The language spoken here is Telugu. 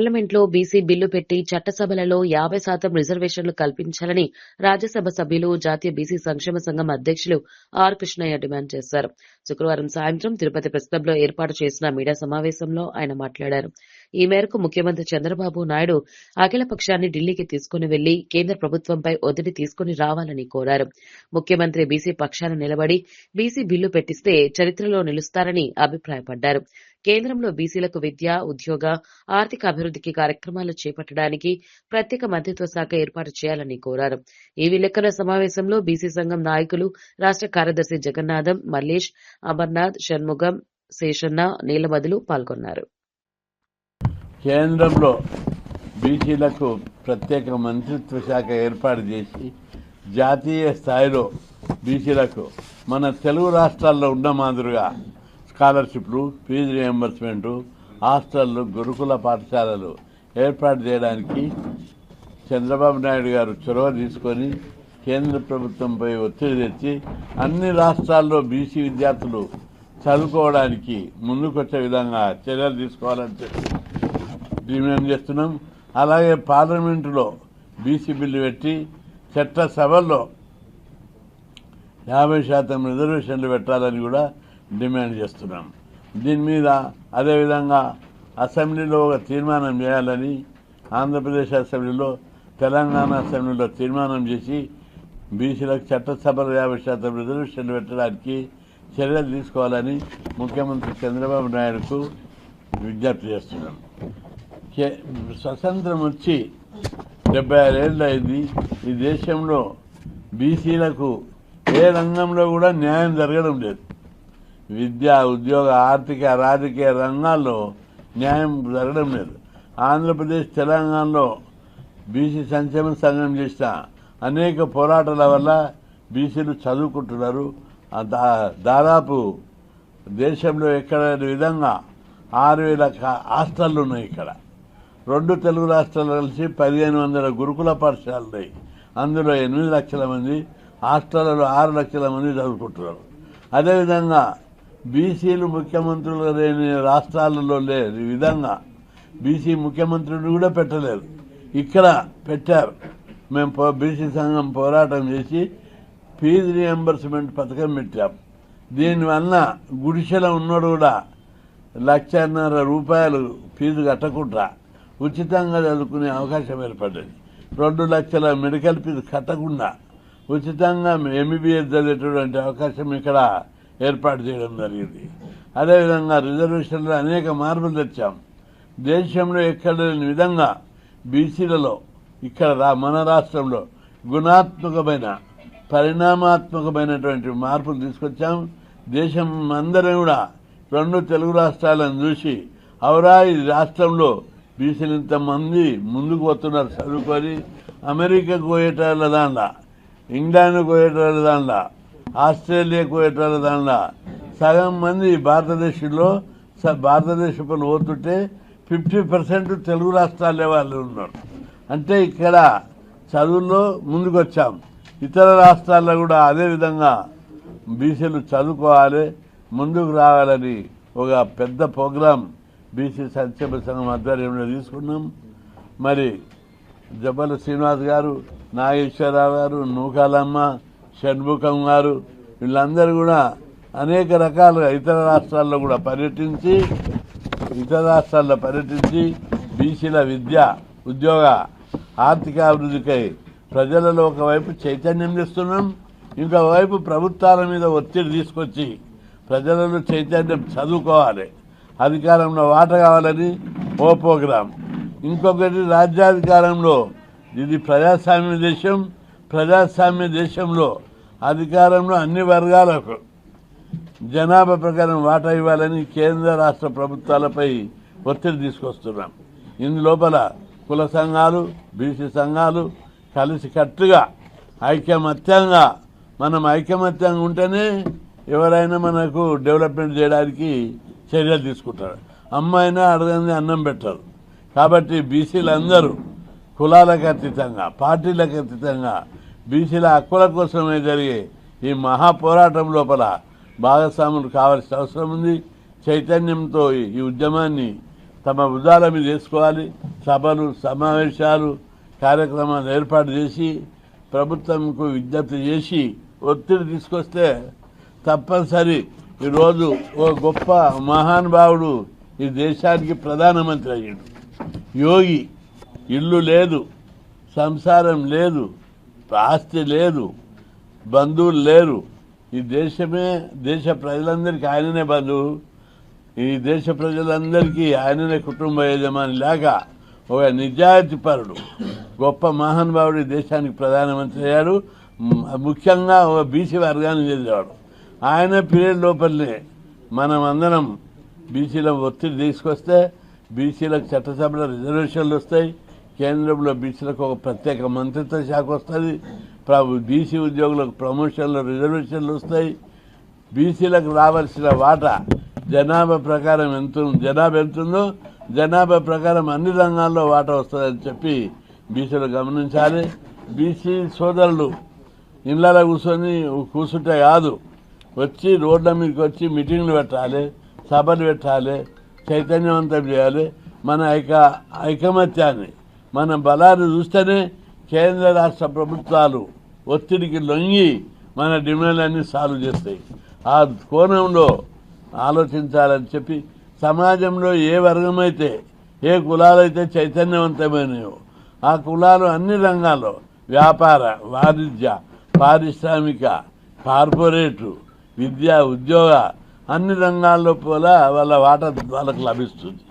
పార్లమెంట్లో బీసీ బిల్లు పెట్టి చట్టసభలలో యాభై శాతం రిజర్వేషన్లు కల్పించాలని రాజ్యసభ సభ్యులు జాతీయ బీసీ సంక్షేమ సంఘం అధ్యక్షులు ఆర్ కృష్ణయ్య డిమాండ్ చేశారు. శుక్రవారం సాయంత్రం తిరుపతి ప్రెస్ క్లబ్లో ఏర్పాటు చేసిన మీడియా సమావేశంలో ఆయన మాట్లాడారు. ఈ మేరకు ముఖ్యమంత్రి చంద్రబాబు నాయుడు అఖిల పక్షాన్ని ఢిల్లీకి తీసుకుని వెళ్ళి కేంద్ర ప్రభుత్వంపై ఒత్తిడి తీసుకుని రావాలని కోరారు. ముఖ్యమంత్రి బీసీ పక్షాన నిలబడి బీసీ బిల్లు పెట్టిస్తే చరిత్రలో నిలుస్తారని అభిప్రాయపడ్డారు. కేంద్రంలో బీసీలకు విద్య ఉద్యోగ ఆర్థిక అభివృద్ధికి కార్యక్రమాలు చేపట్టడానికి ప్రత్యేక మంత్రిత్వ శాఖ ఏర్పాటు చేయాలని కోరారు. ఈ విలేకరుల సమావేశంలో బీసీ సంఘం నాయకులు రాష్ట కార్యదర్శి జగన్నాథం మల్లేష్ అమర్నాథ్ షణ్ముగం శేషన్న నీలమదులు పాల్గొన్నారు. కేంద్రంలో బీసీలకు ప్రత్యేక మంత్రిత్వ శాఖ ఏర్పాటు చేసి జాతీయ స్థాయిలో బీసీలకు మన తెలుగు రాష్ట్రాల్లో ఉన్న మాదిరిగా స్కాలర్షిప్లు ఫీజు రియంబర్స్మెంటు హాస్టళ్ళు గురుకుల పాఠశాలలు ఏర్పాటు చేయడానికి చంద్రబాబు నాయుడు గారు చొరవ తీసుకొని కేంద్ర ప్రభుత్వంపై ఒత్తిడి తెచ్చి అన్ని రాష్ట్రాల్లో బీసీ విద్యార్థులు చదువుకోవడానికి ముందుకొచ్చే విధంగా చర్యలు తీసుకోవాలని చెప్పి డిమాండ్ చేస్తున్నాం. అలాగే పార్లమెంటులో బీసీ బిల్లు పెట్టి చట్టసభల్లో యాభై శాతం రిజర్వేషన్లు పెట్టాలని కూడా డిమాండ్ చేస్తున్నాం. దీని మీద అదేవిధంగా అసెంబ్లీలో ఒక తీర్మానం చేయాలని ఆంధ్రప్రదేశ్ అసెంబ్లీలో తెలంగాణ అసెంబ్లీలో తీర్మానం చేసి బీసీలకు చట్టసభలో యాభై శాతం రిజర్వేషన్లు పెట్టడానికి చర్యలు తీసుకోవాలని ముఖ్యమంత్రి చంద్రబాబు నాయుడుకు విజ్ఞప్తి చేస్తున్నాం. స్వతంత్రం వచ్చి డెబ్బై ఆరేళ్ళు అయింది. ఈ దేశంలో బీసీలకు ఏ రంగంలో కూడా న్యాయం జరగడం లేదు. విద్య ఉద్యోగ ఆర్థిక రాజకీయ రంగాల్లో న్యాయం జరగడం లేదు. ఆంధ్రప్రదేశ్ తెలంగాణలో బీసీ సంక్షేమ సంఘం చేసిన అనేక పోరాటాల వల్ల బీసీలు చదువుకుంటున్నారు. దా- దాదాపు దేశంలో ఎక్కడ విధంగా ఆరు వేల హాస్టళ్ళు ఉన్నాయి ఇక్కడ. రెండు తెలుగు రాష్ట్రాలు కలిసి పదిహేను వందల గురుకుల పాఠశాలలు ఉన్నాయి. అందులో ఎనిమిది లక్షల మంది హాస్టళ్ళలో ఆరు లక్షల మంది చదువుకుంటున్నారు. అదేవిధంగా బీసీలు ముఖ్యమంత్రులు లేని రాష్ట్రాలలో లేని విధంగా బీసీ ముఖ్యమంత్రులు కూడా పెట్టలేదు. ఇక్కడ పెట్టారు. మేము పో- బీసీ సంఘం పోరాటం చేసి ఫీజు రియంబర్స్మెంట్ పథకం పెట్టాం. దీనివల్ల గుడిసెలో ఉన్నోడు కూడా లక్షన్నర రూపాయలు ఫీజు కట్టకుండా ఉచితంగా చదువుకునే అవకాశం ఏర్పడ్డది. రెండు లక్షల మెడికల్ ఫీజు కట్టకుండా ఉచితంగా ఎంబీబీఎస్ చదివేటటువంటి అవకాశం ఇక్కడ ఏర్పాటు చేయడం జరిగింది. అదేవిధంగా రిజర్వేషన్లో అనేక మార్పులు తెచ్చాం. దేశంలో ఎక్కడ లేని విధంగా బీసీలలో ఇక్కడ మన రాష్ట్రంలో గుణాత్మకమైన పరిణామాత్మకమైనటువంటి మార్పులు తీసుకొచ్చాం. దేశం అందరం కూడా రెండు తెలుగు రాష్ట్రాలను చూసి అవరా ఈ రాష్ట్రంలో బీసీలు ఇంతమంది ముందుకు వస్తున్నారు చదువుకొని అమెరికాకు పోయేటాళ్ళ దాంట్లో ఇంగ్లాండ్కు పోయేటాళ్ళ దాంట్లో ఆస్ట్రేలియాకు పోయేటాళ్ళ దాంట్లో సగం మంది భారతదేశంలో స- భారతదేశంలో పోతుంటే ఫిఫ్టీ పర్సెంట్ తెలుగు రాష్ట్రాలే వాళ్ళు ఉన్నారు. అంటే ఇక్కడ చదువుల్లో ముందుకొచ్చాం. ఇతర రాష్ట్రాల్లో కూడా అదే విధంగా బీసీలు చదువుకోవాలి ముందుకు రావాలని ఒక పెద్ద ప్రోగ్రాం బీసీ సంక్షేమ సంఘం ఆధ్వర్యంలో తీసుకున్నాం. మరి జబ్బల శ్రీనివాస్ గారు నాగేశ్వరరావు గారు నూకాలమ్మ షణ్ముఖం గారు వీళ్ళందరూ కూడా అనేక రకాలుగా ఇతర రాష్ట్రాల్లో కూడా పర్యటించి ఇతర రాష్ట్రాల్లో పర్యటించి బీసీల విద్య ఉద్యోగ ఆర్థికాభివృద్ధికై ప్రజలలో ఒకవైపు చైతన్యం తెస్తున్నాం ఇంకోవైపు ప్రభుత్వాల మీద ఒత్తిడి తీసుకొచ్చి ప్రజలలో చైతన్యం చదువుకోవాలి. అధికారంలో వాట కావాలని ఓ ప్రోగ్రాం. ఇంకొకటి రాజ్యాధికారంలో ఇది ప్రజాస్వామ్య దేశం. ప్రజాస్వామ్య దేశంలో అధికారంలో అన్ని వర్గాలకు జనాభా ప్రకారం వాటా ఇవ్వాలని కేంద్ర రాష్ట్ర ప్రభుత్వాలపై ఒత్తిడి తీసుకొస్తున్నాం. ఇందులోపల కుల సంఘాలు బీసీ సంఘాలు కలిసి కట్టుగా ఐకమత్యంగా మనం ఐకమత్యంగా ఉంటేనే ఎవరైనా మనకు డెవలప్మెంట్ చేయడానికి చర్యలు తీసుకుంటారు. అమ్మాయినా అడగని అన్నం పెట్టరు. కాబట్టి బీసీలందరూ కులాలకు అతీతంగా పార్టీలకు అతీతంగా బీసీల హక్కుల కోసమే జరిగే ఈ మహాపోరాటం లోపల భాగస్వాములు కావాల్సిన అవసరం ఉంది. చైతన్యంతో ఈ ఉద్యమాన్ని తమ ఉదాల మీద వేసుకోవాలి. సభలు సమావేశాలు కార్యక్రమాలు ఏర్పాటు చేసి ప్రభుత్వంకు విజ్ఞప్తి చేసి ఒత్తిడి తీసుకొస్తే తప్పనిసరి. ఈరోజు ఓ గొప్ప మహానుభావుడు ఈ దేశానికి ప్రధానమంత్రి అయ్యాడు. యోగి ఇల్లు లేదు సంసారం లేదు ఆస్తి లేదు బంధువులు లేరు. ఈ దేశమే దేశ ప్రజలందరికీ ఆయననే బంధువు. ఈ దేశ ప్రజలందరికీ ఆయననే కుటుంబ యజమాని లేక ఒక నిజాయితీపరుడు గొప్ప మహానుభావుడు దేశానికి ప్రధానమంత్రి అయ్యాడు. ముఖ్యంగా ఒక బీసీ వర్గాన్ని చెందేవాడు. ఆయన పీరియడ్ లోపలనే మనం అందరం బీసీల ఒత్తిడి తీసుకొస్తే బీసీలకు చట్టసభలో రిజర్వేషన్లు వస్తాయి. కేంద్రంలో బీసీలకు ఒక ప్రత్యేక మంత్రిత్వ శాఖ వస్తుంది. ప్రభు బీసీ ఉద్యోగులకు ప్రమోషన్లు రిజర్వేషన్లు వస్తాయి. బీసీలకు రావాల్సిన వాటా జనాభా ప్రకారం ఎంత జనాభా ఎంతుందో జనాభా ప్రకారం అన్ని రంగాల్లో వాటా వస్తుందని చెప్పి బీసీలు గమనించాలి. బీసీ సోదరులు ఇళ్ళలో కూర్చొని కూర్చుంటే కాదు వచ్చి రోడ్ల మీదకి వచ్చి మీటింగ్లు పెట్టాలి సభలు పెట్టాలి చైతన్యవంతం చేయాలి. మన ఐక ఐకమత్యాన్ని మన బలాన్ని చూస్తేనే కేంద్ర రాష్ట్ర ప్రభుత్వాలు ఒత్తిడికి లొంగి మన డిమాండ్లన్నీ సాల్వ్ చేస్తాయి. ఆ కోణంలో ఆలోచించాలని చెప్పి సమాజంలో ఏ వర్గమైతే ఏ కులాలైతే చైతన్యవంతమైనయో ఆ కులాలు అన్ని రంగాల్లో వ్యాపార వాణిజ్య పారిశ్రామిక కార్పొరేటు విద్య ఉద్యోగ అన్ని రంగాల్లో కూడా వాళ్ళ వాటా వాళ్ళకు లభిస్తుంది.